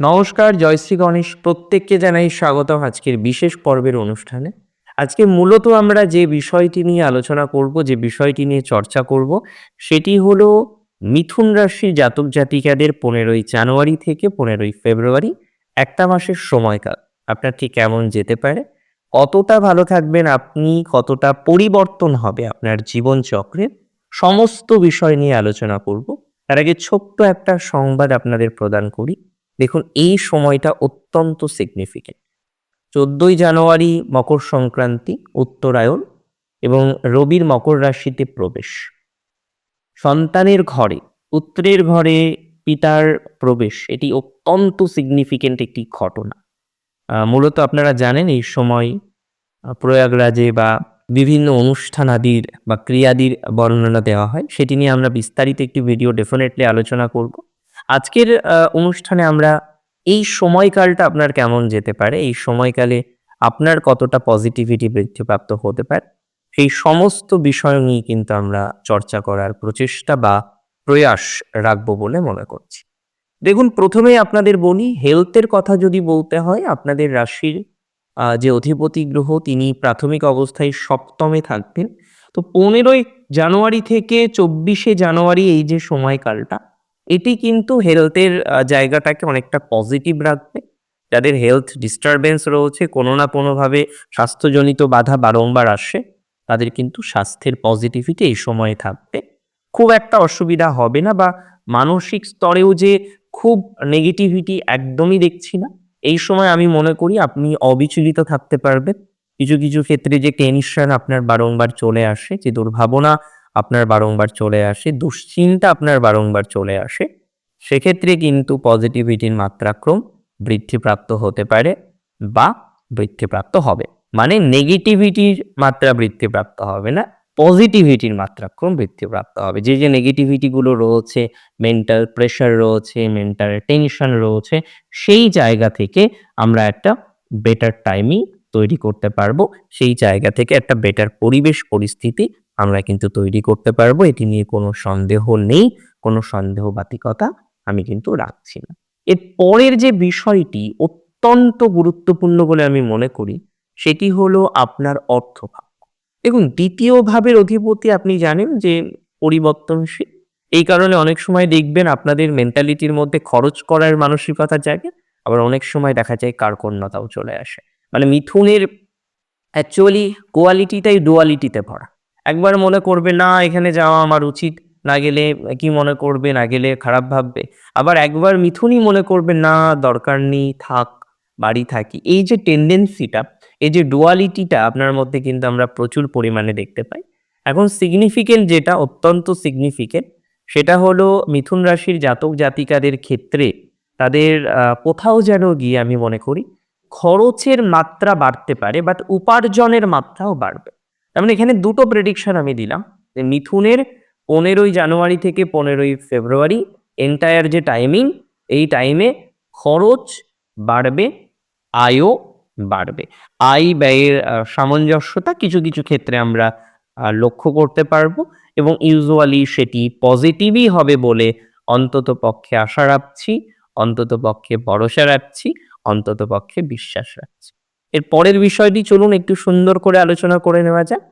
নমস্কার জয়শ্রী গণেশ। প্রত্যেককে জানাই স্বাগতম আজকের বিশেষ পর্বের অনুষ্ঠানে। আজকে মূলত আমরা যে বিষয়টি নিয়ে আলোচনা করব, যে বিষয়টি নিয়ে চর্চা করব, সেটি হলো মিথুন রাশির জাতক জাতিকাদের পনেরোই জানুয়ারি থেকে পনেরোই ফেব্রুয়ারি, একটা মাসের সময়কাল। আপনার ঠিক কেমন যেতে পারে? কতটা ভালো থাকবেন আপনি? কতটা পরিবর্তন হবে আপনার জীবন চক্রের সমস্ত বিষয় নিয়ে আলোচনা করব। তার আগে ছোট্ট একটা সংবাদ আপনাদের প্রদান করি। দেখুন, এই সময়টা অত্যন্ত সিগনিফিকেন্ট চোদ্দই জানুয়ারি মকর সংক্রান্তি, উত্তরায়ণ এবং রবির মকর রাশিতে প্রবেশ। সন্তানের ঘরে, পুত্রের ঘরে পিতার প্রবেশ, এটি অত্যন্ত সিগনিফিকেন্ট একটি ঘটনা। মূলত আপনারা জানেন এই সময় প্রয়াগরাজে বা বিভিন্ন অনুষ্ঠান আদির বা ক্রিয়াদির বর্ণনা দেওয়া হয়। সেটি নিয়ে আমরা বিস্তারিত একটি ভিডিও ডেফিনেটলি আলোচনা করব। আজকের অনুষ্ঠানে আমরা এই সময়কালটা আপনার কেমন যেতে পারে? এই সময়কালে আপনার কতটা পজিটিভিটি বৃদ্ধিপ্রাপ্ত হতে পারে? সেই সমস্ত বিষয় নিয়ে কিন্তু আমরা চর্চা করার প্রচেষ্টা বা প্রয়াস রাখব বলে মনে করছি। দেখুন, প্রথমেই আপনাদের বলি হেলথের কথা যদি বলতে হয়, আপনাদের রাশির যে অধিপতি গ্রহ, তিনি প্রাথমিক অবস্থায় সপ্তমে থাকবেন। তো পনেরোই জানুয়ারি থেকে চব্বিশে জানুয়ারি এই যে সময়কালটা এটি কিন্তু হেলথের জায়গাটাকে অনেকটা পজিটিভ রাখবে। যাদের হেলথ ডিস্টারবেন্স রয়েছে, কোনো না কোনোভাবে স্বাস্থ্যজনিত বাধা বারংবার আসে, তাদের কিন্তু স্বাস্থ্যের পজিটিভিটি এই সময়ে থাকবে। খুব একটা অসুবিধা হবে না বা মানসিক স্তরেও যে খুব নেগেটিভিটি একদমই দেখছি না। এই সময় আমি মনে করি আপনি অবিচলিত থাকতে পারবেন। কিছু কিছু ক্ষেত্রে যে টেনশন আপনার বারংবার চলে আসে, যে দুর্ভাবনা আপনার বারংবার চলে আসে, দুশ্চিন্তা আপনার বারংবার চলে আসে, সেক্ষেত্রে কিন্তু পজিটিভিটির মাত্রাক্রম বৃদ্ধিপ্রাপ্ত হতে পারে বা বৃদ্ধিপ্রাপ্ত হবে। মানে নেগেটিভিটির মাত্রা বৃদ্ধিপ্রাপ্ত হবে না পজিটিভিটির মাত্রাক্রম বৃদ্ধিপ্রাপ্ত হবে। যে যে নেগেটিভিটিগুলো রয়েছে মেন্টাল প্রেশার রয়েছে মেন্টাল টেনশন রয়েছে, সেই জায়গা থেকে আমরা একটা বেটার টাইমিং তৈরি করতে পারব। সেই জায়গা থেকে একটা বেটার পরিবেশ পরিস্থিতি আমরা কিন্তু তৈরি করতে পারব। এটি নিয়ে কোনো সন্দেহ নেই, কোনো সন্দেহবাতিকতা আমি কিন্তু রাখছি না। এর পরের যে বিষয়টি অত্যন্ত গুরুত্বপূর্ণ বলে আমি মনে করি, সেটি হলো আপনার অর্থভাব। দেখুন, দ্বিতীয় ভাবের অধিপতি আপনি জানেন যে পরিবর্তনশীল। এই কারণে অনেক সময় দেখবেন আপনাদের মেন্টালিটির মধ্যে খরচ করার মানসিকতা জাগে, আবার অনেক সময় দেখা যায় কার্কণ্যতাও চলে আসে। মানে মিথুনের অ্যাকচুয়ালি কোয়ালিটিটাই ডুয়ালিটিতে ভরা। একবার মনে করবে, না, এখানে যাওয়া আমার উচিত। না গেলে কি মনে করবে, না গেলে খারাপ ভাববে। আবার একবার মিথুনই মনে করবে, না, দরকার নেই, থাক, বাড়ি থাকি। এই যে টেন্ডেন্সিটা এই যে ডুয়ালিটিটা আপনার মধ্যে কিন্তু আমরা প্রচুর পরিমাণে দেখতে পাই। এখন সিগনিফিকেন্ট যেটা, অত্যন্ত সিগনিফিকেন্ট সেটা হলো মিথুন রাশির জাতক জাতিকাদের ক্ষেত্রে তাদের কোথাও যেন গিয়ে আমি মনে করি, খরচের মাত্রা বাড়তে পারে বাট উপার্জনের মাত্রাও বাড়বে। তার মানে এখানে দুটো প্রেডিকশন আমি দিলাম। যে মিথুনের পনেরোই জানুয়ারি থেকে পনেরোই ফেব্রুয়ারি এন্টায়ার যে টাইমিং এই টাইমে খরচ বাড়বে, আয়ও বাড়বে। আয় ব্যয়ের সামঞ্জস্যতা কিছু কিছু ক্ষেত্রে আমরা লক্ষ্য করতে পারব এবং ইউজুয়ালি সেটি পজিটিভই হবে বলে অন্তত পক্ষে আশা রাখছি, অন্তত পক্ষে ভরসা রাখছি, অন্তত পক্ষে বিশ্বাস রাখছি। এর পরের বিষয়টি চলুন একটু সুন্দর করে আলোচনা করে নেওয়া যাক।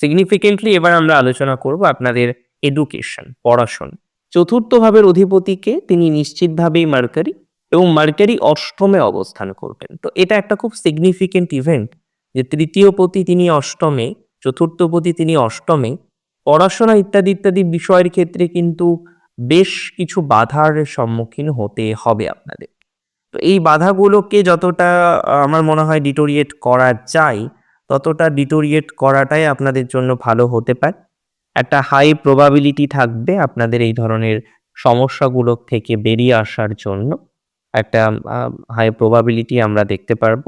সিগনিফিকেন্টলি এবার আমরা আলোচনা করব আপনাদের এডুকেশন পড়াশোনা। চতুর্থ ভাবের অধিপতিকে তিনি নিশ্চিতভাবেই মার্কারি এবং মার্কারি অষ্টমে অবস্থান করবেন। তো এটা একটা খুব সিগনিফিকেন্ট ইভেন্ট যে তৃতীয় পতি তিনি অষ্টমে চতুর্থ পতি তিনি অষ্টমে। পড়াশোনা ইত্যাদি ইত্যাদি বিষয়ের ক্ষেত্রে কিন্তু বেশ কিছু বাধার সম্মুখীন হতে হবে আপনাদের। এই বাধাগুলোকে যতটা আমার মনে হয় ডিটোরিয়েট করা যায়, ততটা ডিটোরিয়েট করাটাই আপনাদের জন্য ভালো হতে পারে। একটা হাই প্রবাবিলিটি থাকবে আপনাদের এই ধরনের সমস্যাগুলো থেকে বেরিয়ে আসার জন্য। একটা হাই প্রবাবিলিটি আমরা দেখতে পারব।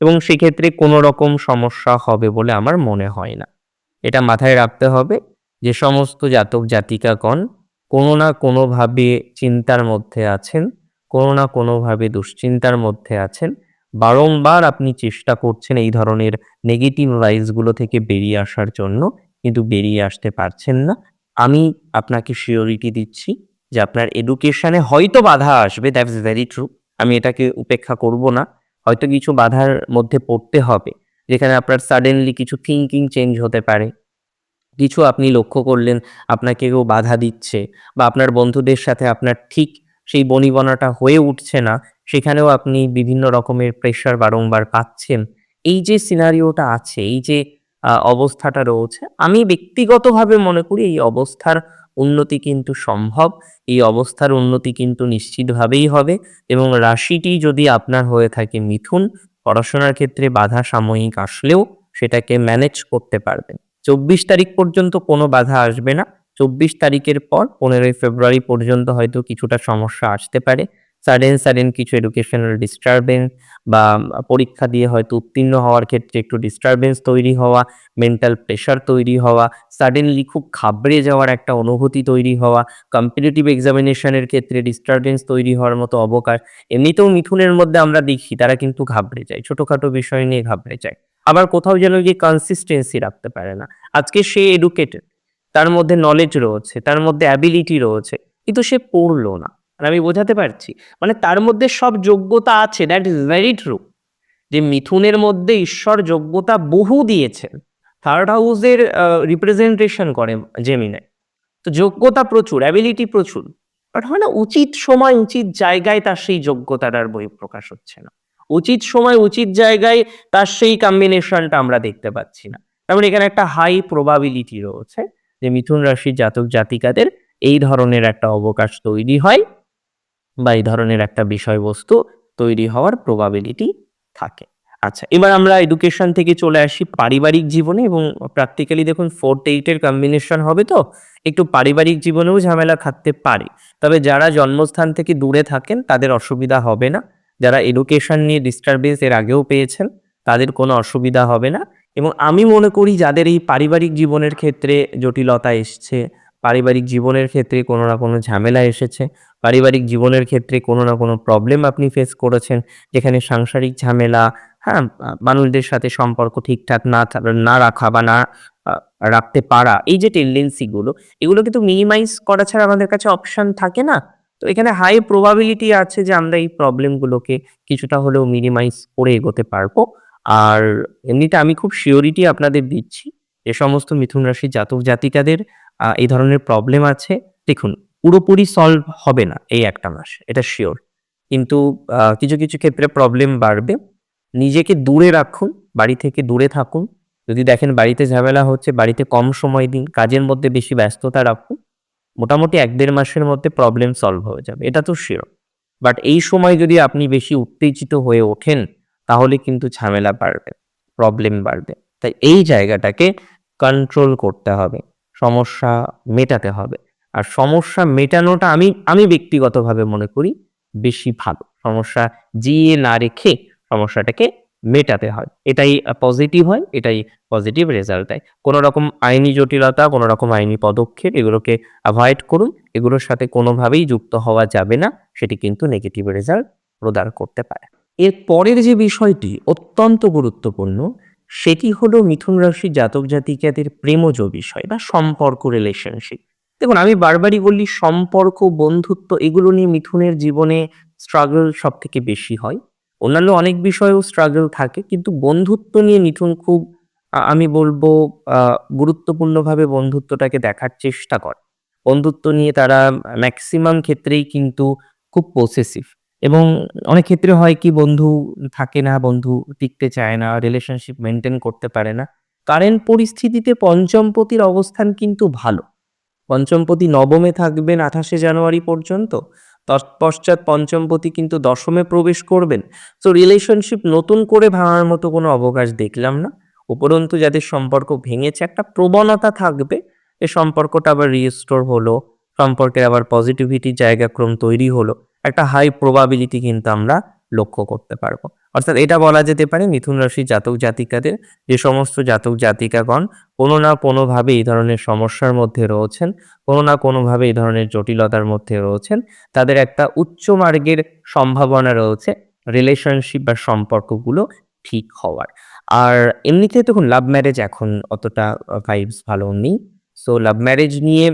এবং সেক্ষেত্রে কোনো রকম সমস্যা হবে বলে আমার মনে হয় না। এটা মাথায় রাখতে হবে যে সমস্ত জাতক জাতিকাগণ কোনো না কোনোভাবে চিন্তার মধ্যে আছেন। কোনো না কোনোভাবে দুশ্চিন্তার মধ্যে আছেন। বারংবার আপনি চেষ্টা করছেন এই ধরনের নেগেটিভ ভাইবসগুলো থেকে বেরিয়ে আসার জন্য, কিন্তু বেরিয়ে আসতে পারছেন না। আমি আপনাকে শিওরিটি দিচ্ছি যে আপনার এডুকেশনে হয়তো বাধা আসবে দ্যাটস ভেরি ট্রু আমি এটাকে উপেক্ষা করব না। হয়তো কিছু বাধার মধ্যে পড়তে হবে, যেখানে আপনার সাডেনলি কিছু থিঙ্কিং চেঞ্জ হতে পারে। কিছু আপনি লক্ষ্য করলেন, আপনাকে কেউ বাধা দিচ্ছে, বা আপনার বন্ধুদের সাথে আপনার ঠিক সেই বনিবনাটা হয়ে উঠছে না, সেখানেও আপনি বিভিন্ন রকমের প্রেশার বারংবার পাচ্ছেন। এই যে সিনারিওটা আছে, এই যে অবস্থাটা রয়েছে, আমি ব্যক্তিগতভাবে মনে করি এই অবস্থার উন্নতি কিন্তু সম্ভব, এই অবস্থার উন্নতি কিন্তু নিশ্চিতভাবেই হবে এবং রাশিটি যদি আপনার হয়ে থাকে মিথুন, পড়াশোনার ক্ষেত্রে বাধা সাময়িক আসলেও সেটাকে ম্যানেজ করতে পারবেন। চব্বিশ তারিখ পর্যন্ত কোনো বাধা আসবে না চব্বিশ তারিখের পর পনেরোই ফেব্রুয়ারি পর্যন্ত হয়তো কিছুটা সমস্যা আসতে পারে। সাডেন সাডেন কিছু এডুকেশনাল ডিস্টারবেন্স বা পরীক্ষা দিয়ে হয়তো উত্তীর্ণ হওয়ার ক্ষেত্রে একটু ডিস্টারবেন্স তৈরি হওয়া মেন্টাল প্রেশার তৈরি হওয়া সাডেনলি খুব ঘাবড়ে যাওয়ার একটা অনুভূতি তৈরি হওয়া কম্পিটিটিভ এক্সামিনেশনের ক্ষেত্রে ডিস্টারবেন্স তৈরি হওয়ার মতো অবকাশ, এমনিতেও মিথুনের মধ্যে আমরা দেখি তারা কিন্তু ঘাবড়ে যায়, ছোটোখাটো বিষয় নিয়ে ঘাবড়ে যায়। আবার কোথাও যেন গিয়ে কনসিস্টেন্সি রাখতে পারে না। আজকে সে এডুকেটেড তার মধ্যে নলেজ রয়েছে, তার মধ্যে অ্যাবিলিটি রয়েছে, কিন্তু সে পড়ল না। আর আমি বোঝাতে পারছি মানে তার মধ্যে সব যোগ্যতা আছে দ্যাট ইজ ভেরি ট্রু যে মিথুনের মধ্যে ঈশ্বর যোগ্যতা বহু দিয়েছেন। থার্ড হাউসের রিপ্রেজেন্টেশন করে জেমিনায় তো যোগ্যতা প্রচুর অ্যাবিলিটি প্রচুর। বাট হয় না, উচিত সময় উচিত জায়গায় তার সেই যোগ্যতার আর বই প্রকাশ হচ্ছে না। উচিত সময় উচিত জায়গায় তার সেই কম্বিনেশনটা আমরা দেখতে পাচ্ছি না। তার মানে এখানে একটা হাই প্রবাবিলিটি রয়েছে। যে মিথুন রাশির জাতক জাতিকাদের এই ধরনের একটা অবকাশ তৈরি হয় বা এই ধরনের একটা বিষয়বস্তু তৈরি হওয়ার প্রবাবিলিটি থাকে। আচ্ছা এবার আমরা এডুকেশন থেকে চলে আসি পারিবারিক জীবনে এবং প্র্যাকটিক্যালি দেখুন ফোর্থ এইটের কম্বিনেশন হবে তো, একটু পারিবারিক জীবনেও ঝামেলা থাকতে পারে। তবে যারা জন্মস্থান থেকে দূরে থাকেন তাদের অসুবিধা হবে না। যারা এডুকেশন নিয়ে ডিস্টারবেন্স এর আগেও পেয়েছেন তাদের কোনো অসুবিধা হবে না। এবং আমি মনে করি যাদের এই পারিবারিক জীবনের ক্ষেত্রে জটিলতা এসছে, পারিবারিক জীবনের ক্ষেত্রে কোনো না কোনো ঝামেলা এসেছে, পারিবারিক জীবনের ক্ষেত্রে কোনো না কোনো প্রবলেম আপনি ফেস করেছেন, যেখানে সাংসারিক ঝামেলা হ্যাঁ মানুষদের সাথে সম্পর্ক ঠিকঠাক না না রাখা বা না রাখতে পারা, এই যে টেন্ডেন্সিগুলো এগুলো কিন্তু মিনিমাইজ করা ছাড়া আমাদের কাছে অপশন থাকে না। তো এখানে হাই প্রবাবিলিটি আছে যে আমরা এই প্রবলেমগুলোকে কিছুটা হলেও মিনিমাইজ করে এগোতে পারব। আর এমনিতে আমি খুব শিওরিটি আপনাদের দিচ্ছি। যে সমস্ত মিথুন রাশির জাতক জাতিকাদের এই ধরনের প্রবলেম আছে। দেখুন, পুরোপুরি সলভ হবে না এই একটা মাস, এটা শিওর কিন্তু কিছু কিছু ক্ষেত্রে প্রবলেম বাড়বে। নিজেকে দূরে রাখুন, বাড়ি থেকে দূরে থাকুন। যদি দেখেন বাড়িতে ঝামেলা হচ্ছে, বাড়িতে কম সময় দিন, কাজের মধ্যে বেশি ব্যস্ততা রাখুন, মোটামুটি এক দেড় মাসের মধ্যে প্রবলেম সলভ হয়ে যাবে, এটা তো শিওর বাট এই সময় যদি আপনি বেশি উত্তেজিত হয়ে ওঠেন তাহলে কিন্তু ঝামেলা বাড়বে প্রবলেম বাড়বে। তাই এই জায়গাটাকে কন্ট্রোল করতে হবে, সমস্যা মেটাতে হবে। আর সমস্যা মেটানোটা আমি আমি ব্যক্তিগতভাবে মনে করি বেশি ভালো। সমস্যা জিয়ে না রেখে সমস্যাটাকে মেটাতে হয়। এটাই পজিটিভ হয়, এটাই পজিটিভ রেজাল্ট দেয়। কোনো রকম আইনি জটিলতা কোনো রকম আইনি পদক্ষেপ এগুলোকে অ্যাভয়েড করুন। এগুলোর সাথে কোনোভাবেই যুক্ত হওয়া যাবে না। সেটি কিন্তু নেগেটিভ রেজাল্ট প্রদান করতে পারে। এর পরের যে বিষয়টি অত্যন্ত গুরুত্বপূর্ণ, সেটি হলো মিথুন রাশি জাতক জাতিকাদের প্রেমজ বিষয় বা সম্পর্ক রিলেশনশিপ দেখুন, আমি বারবারই বললি, সম্পর্ক, বন্ধুত্ব এগুলো নিয়ে মিথুনের জীবনে স্ট্রাগল সব থেকে বেশি হয়। অন্যান্য অনেক বিষয়েও স্ট্রাগল থাকে, কিন্তু বন্ধুত্ব নিয়ে মিথুন খুব আমি বলব গুরুত্বপূর্ণভাবে বন্ধুত্বটাকে দেখার চেষ্টা করে। বন্ধুত্ব নিয়ে তারা ম্যাক্সিমাম ক্ষেত্রেই কিন্তু খুব পসেসিভ এবং অনেক ক্ষেত্রে হয় কি, বন্ধু থাকে না, বন্ধু টিকতে চায় না রিলেশনশিপ মেনটেন করতে পারে না। কারেন্ট পরিস্থিতিতে পঞ্চমপতির অবস্থান কিন্তু ভালো। পঞ্চমপতি নবমে থাকবেন আঠাশে জানুয়ারি পর্যন্ত। তৎপশ্চাৎ পঞ্চমপতি কিন্তু দশমে প্রবেশ করবেন। তো রিলেশনশিপ নতুন করে ভাঙার মতো কোনো অবকাশ দেখলাম না। উপরন্তু যাদের সম্পর্ক ভেঙেছে, একটা প্রবণতা থাকবে। এ সম্পর্কটা আবার রিস্টোর হলো। সম্পর্কের আবার পজিটিভিটির জায়গাক্রম তৈরি হলো। একটা হাই প্রবাবিলিটি কিন্তু আমরা লক্ষ্য করতে পারব। অর্থাৎ এটা বলা যেতে পারে মিথুন রাশি জাতক জাতিকাদের যে সমস্ত জাতক জাতিকাগণ কোনো না কোনোভাবে এই ধরনের সমস্যার মধ্যে রয়েছেন, কোনো না কোনোভাবে এই ধরনের জটিলতার মধ্যে রয়েছেন, তাদের একটা উচ্চ মার্গের সম্ভাবনা রয়েছে রিলেশনশিপ বা সম্পর্কগুলো ঠিক হওয়ার। আর এমনিতে দেখুন লাভ ম্যারেজ এখন অতটা ভাইবস ভালো নেই। সো লাভ ম্যারেজ নিয়ে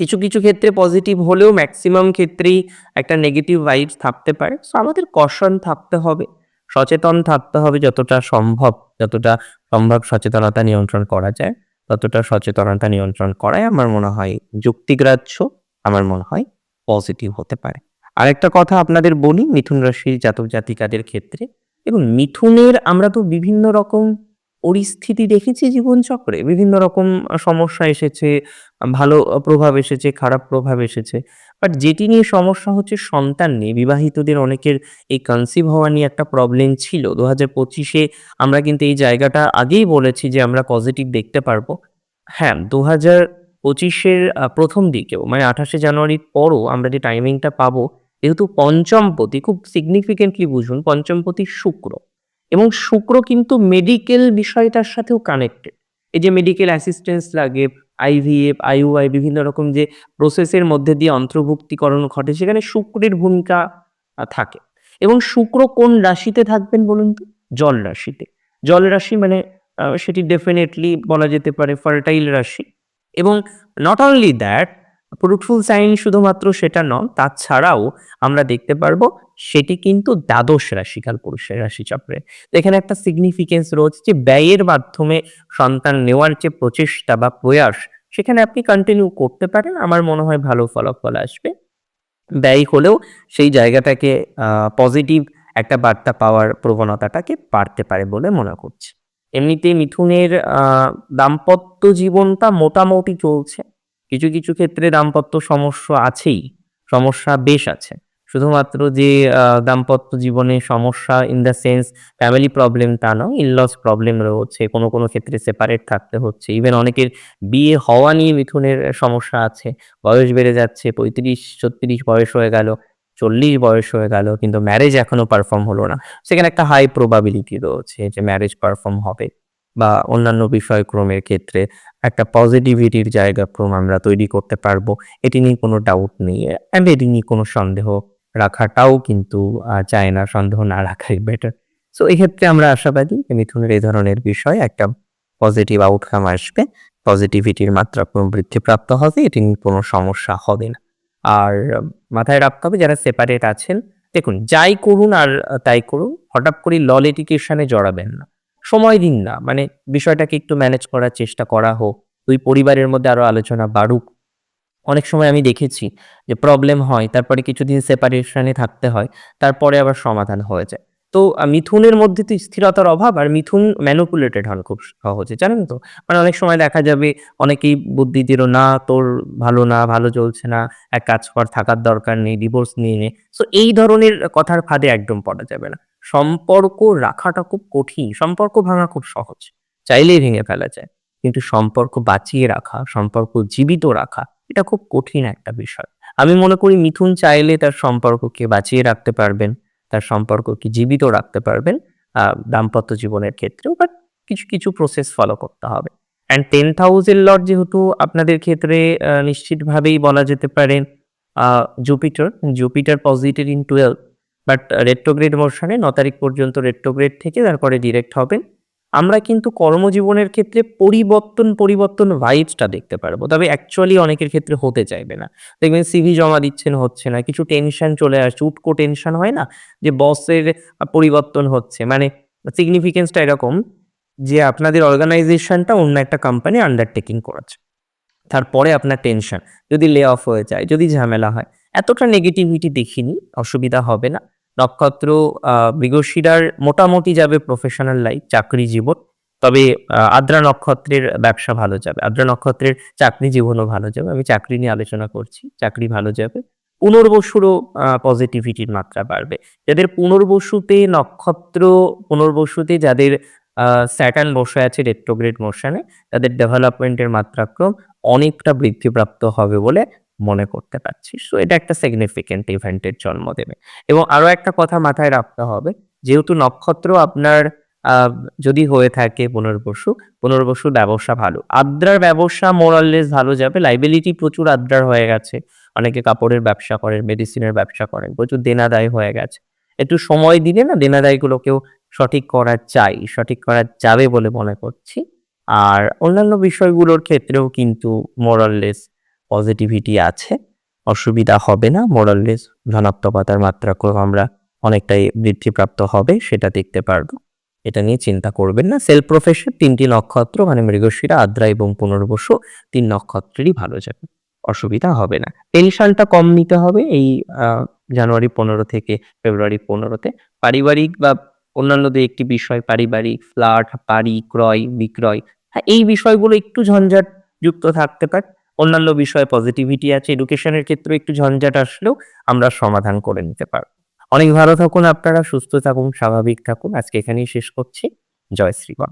কিছু কিছু ক্ষেত্রে পজিটিভ হলেও ম্যাক্সিমাম ক্ষেত্রেই একটা নেগেটিভ ভাইবস থাকতে পারে। সো আমাদের কশন থাকতে হবে, সচেতন থাকতে হবে যতটা সম্ভব যতটা সম্ভব সচেতনতা নিয়ন্ত্রণ করা যায়, ততটা সচেতনতা নিয়ন্ত্রণ করাই আমার মনে হয় যুক্তিগ্রাহ্য, আমার মনে হয় পজিটিভ হতে পারে। আরেকটা কথা আপনাদের বলি, মিথুন রাশির জাতক জাতিকাদের ক্ষেত্রে। এবং মিথুনের আমরা তো বিভিন্ন রকম পরিস্থিতি দেখেছি জীবনচক্রে বিভিন্ন রকম সমস্যা এসেছে, ভালো প্রভাব এসেছে, খারাপ প্রভাব এসেছে। বাট যেটি নিয়ে সমস্যা হচ্ছে সন্তান নিয়ে। বিবাহিতদের অনেকের এই কনসিভ হওয়া নিয়ে একটা প্রবলেম ছিল। দু হাজার পঁচিশে আমরা কিন্তু এই জায়গাটা আগেই বলেছি যে আমরা পজিটিভ দেখতে পারব। হ্যাঁ দু হাজার পঁচিশের প্রথম দিকেও মানে আঠাশে জানুয়ারির পরও আমরা যে টাইমিংটা পাবো, যেহেতু পঞ্চমপতি খুব সিগনিফিকেন্টলি বুঝুন? পঞ্চমপতি শুক্র। এবং শুক্র কিন্তু মেডিকেল বিষয়টার সাথেও কানেক্টেড এই যে মেডিকেল অ্যাসিস্ট্যান্স লাগে আইভিএফ আইউআই বিভিন্ন রকম যে প্রসেসের মধ্যে দিয়ে অন্তর্ভুক্তিকরণ ঘটে, সেখানে শুক্রের ভূমিকা থাকে। এবং শুক্র কোন রাশিতে থাকবেন বলুন তো? জল রাশিতে। জল রাশি মানে সেটি ডেফিনেটলি বলা যেতে পারে ফার্টাইল রাশি। এবং not only that fruitful sign শুধুমাত্র সেটা নয়, তাছাড়াও আমরা দেখতে পারব সেটি কিন্তু দ্বাদশ রাশিকাল পুরুষের রাশিচক্রে। এখানে একটা সিগনিফিকেন্স রয়েছে যে ব্যয়ের মাধ্যমে সন্তান নেওয়ার যে প্রচেষ্টা বা প্রয়াস, সেখানে আপনি কন্টিনিউ করতে পারেন। আমার মনে হয় ভালো ফলাফল আসবে। ব্যয় হলেও সেই জায়গাটাকে পজিটিভ একটা বার্তা পাওয়ার প্রবণতাটাকে বাড়তে পারে বলে মনে করছি। এমনিতে মিথুনের দাম্পত্য জীবনটা মোটামুটি চলছে। কিছু কিছু ক্ষেত্রে দাম্পত্য সমস্যা আছেই, সমস্যা বেশ আছে। শুধুমাত্র যে দাম্পত্য জীবনে সমস্যা in the sense family problem তা নয় ইনলস প্রবলেম রয়েছে, কোনো কোনো ক্ষেত্রে সেপারেট থাকতে হচ্ছে। ইভেন অনেকের বিয়ে হওয়া নিয়ে মিথুনের সমস্যা আছে, বয়স বেড়ে যাচ্ছে, পঁয়ত্রিশ, ছত্রিশ বয়স হয়ে গেল, চল্লিশ বয়স হয়ে গেল, কিন্তু ম্যারেজ এখনও পারফর্ম হলো না। সেখানে একটা হাই প্রবাবিলিটি রয়েছে যে ম্যারেজ পারফর্ম হবে। বা অন্যান্য বিষয়ক্রমের ক্ষেত্রে একটা পজিটিভিটির জায়গা ক্রম আমরা তৈরি করতে পারব। এটি নিয়ে কোনো ডাউট নেই অ্যান্ড এটি নিয়ে কোনো সন্দেহ রাখাটাও কিন্তু চায় না, সন্দেহ না রাখাই বেটার সো এক্ষেত্রে আমরা আশাবাদী মিথুনের এই ধরনের বিষয় একটা পজিটিভ আউটকাম আসবে পজিটিভিটির মাত্রা ক্রম বৃদ্ধিপ্রাপ্ত হবে, এটি নিয়ে কোনো সমস্যা হবে না। আর, মাথায় রাখতে হবে যারা সেপারেট আছেন, দেখুন, যাই করুন আর, তাই করুন, হঠাৎ করে ল লিটিগেশনে জড়াবেন না। সময় দিন না। মানে বিষয়টাকে একটু ম্যানেজ করার চেষ্টা করা হোক। দুই পরিবারের মধ্যে আরও আলোচনা বাড়ুক। অনেক সময় আমি দেখেছি যে প্রবলেম হয়, তারপরে কিছুদিন সেপারেশনে থাকতে হয়, তারপরে আবার সমাধান হয়ে যায়। তো মিথুনের মধ্যে তো স্থিরতার অভাব আর মিথুন ম্যানুপুলেটেড হন খুব সহজে। জানেন তো? মানে অনেক সময় দেখা যাবে অনেকেই বুদ্ধি দিল, না, তোর ভালো না, ভালো চলছে না, এক কাজ কর, থাকার দরকার নেই ডিভোর্স নিয়ে নে। সো এই ধরনের কথার ফাঁদে একদম পড়া যাবে না। সম্পর্ক রাখাটা খুব কঠিন। সম্পর্ক ভাঙা খুব সহজ। চাইলেই ভেঙে ফেলা যায়। কিন্তু সম্পর্ক বাঁচিয়ে রাখা, সম্পর্ক জীবিত রাখা, এটা খুব কঠিন একটা বিষয়। আমি মনে করি মিথুন চাইলে তার সম্পর্ককে বাঁচিয়ে রাখতে পারবেন, তার সম্পর্ককে জীবিত রাখতে পারবেন দাম্পত্য জীবনের ক্ষেত্রেও বাট কিছু কিছু প্রসেস ফলো করতে হবে। অ্যান্ড টেন থাউজেন্ড লট যেহেতু আপনাদের ক্ষেত্রে নিশ্চিতভাবেই বলা যেতে পারে Jupiter Jupiter positive in twelve but retrograde মোশনে ন তারিখ পর্যন্ত রেট্রোগ্রেড থেকে তারপরে ডিরেক্ট হবেন আমরা কিন্তু কর্মজীবনের ক্ষেত্রে পরিবর্তন পরিবর্তন ভাইবসটা দেখতে পারব। তবে অ্যাকচুয়ালি অনেকের ক্ষেত্রে হতে চাইবে না। দেখবেন সিভি জমা দিচ্ছেন, হচ্ছে না। কিছু টেনশন চলে আসছে। উটকো টেনশন হয় না যে বসের পরিবর্তন হচ্ছে। মানে সিগনিফিকেন্সটা এরকম যে আপনাদের অর্গানাইজেশনটা অন্য একটা কোম্পানি আন্ডারটেকিং করেছে। তারপরে আপনার টেনশন যদি লে অফ হয়ে যায়, যদি ঝামেলা হয়। এতটা নেগেটিভিটি দেখিনি, অসুবিধা হবে না। নক্ষত্র মৃগশিরার মোটামুটি যাবে প্রফেশনাল লাইফ চাকরি জীবন। তবে আদ্রা নক্ষত্রের ব্যবসা ভালো যাবে। আদ্রা নক্ষত্রের চাকরি জীবনও ভালো যাবে। আমি চাকরি নিয়ে আলোচনা করছি, চাকরি ভালো যাবে। পুনর্বসুরও পজিটিভিটির মাত্রা বাড়বে। যাদের পুনর্বসুতে নক্ষত্র, পুনর্বসুতে যাদের স্যাটার্ন বসে আছে রেট্রোগ্রেড মোশনে তাদের ডেভেলপমেন্টের মাত্রাক্রম অনেকটা বৃদ্ধিপ্রাপ্ত হবে বলে মনে করতে পারছি। সো এটা একটা সিগনিফিকেন্ট ইভেন্টের জন্ম দেবে এবং আরও একটা কথা মাথায় রাখতে হবে, যেহেতু নক্ষত্র আপনার যদি হয়ে থাকে পুনর্বসু পুনর্বসু ব্যবসা ভালো। আদ্রার ব্যবসা মোরাললেস ভালো যাবে। লাইবিলিটি প্রচুর আদ্রার হয়ে গেছে। অনেকে কাপড়ের ব্যবসা করেন মেডিসিনের ব্যবসা করেন, প্রচুর দেনাদায় হয়ে গেছে। একটু সময় দিলে না দেনাদায়গুলোকেও সঠিক করা চাই, সঠিক করা যাবে বলে মনে করছি। আর অন্যান্য বিষয়গুলোর ক্ষেত্রেও কিন্তু মোরাললেস পজিটিভিটি আছে, অসুবিধা হবে না মোরাললেস ধনাত্মকতার মাত্রা আমরা অনেকটাই বৃদ্ধিপ্রাপ্ত হবে, সেটা দেখতে পারব। এটা নিয়ে চিন্তা করবেন না সেলফ প্রফেশন তিনটি নক্ষত্র মানে মৃগশিরা, আদ্রা এবং পুনর্বসু, তিন নক্ষত্রেরই ভালো যাবে, অসুবিধা হবে না। টেনশনটা কম নিতে হবে এই জানুয়ারি পনেরো থেকে ফেব্রুয়ারি পনেরোতে। পারিবারিক বা অন্যান্য দু একটি বিষয়, পারিবারিক, ফ্ল্যাট, বাড়ি, ক্রয়, বিক্রয় হ্যাঁ এই বিষয়গুলো একটু ঝঞ্ঝাট যুক্ত থাকতে পারে। অন্যান্য বিষয়ে পজিটিভিটি আছে এডুকেশনের ক্ষেত্রে একটু ঝঞ্ঝাট আসলেও আমরা সমাধান করে নিতে পারব। অনেক ভালো থাকুন আপনারা, সুস্থ থাকুন, স্বাভাবিক থাকুন। আজকে এখানেই শেষ করছি। জয় শ্রীগণ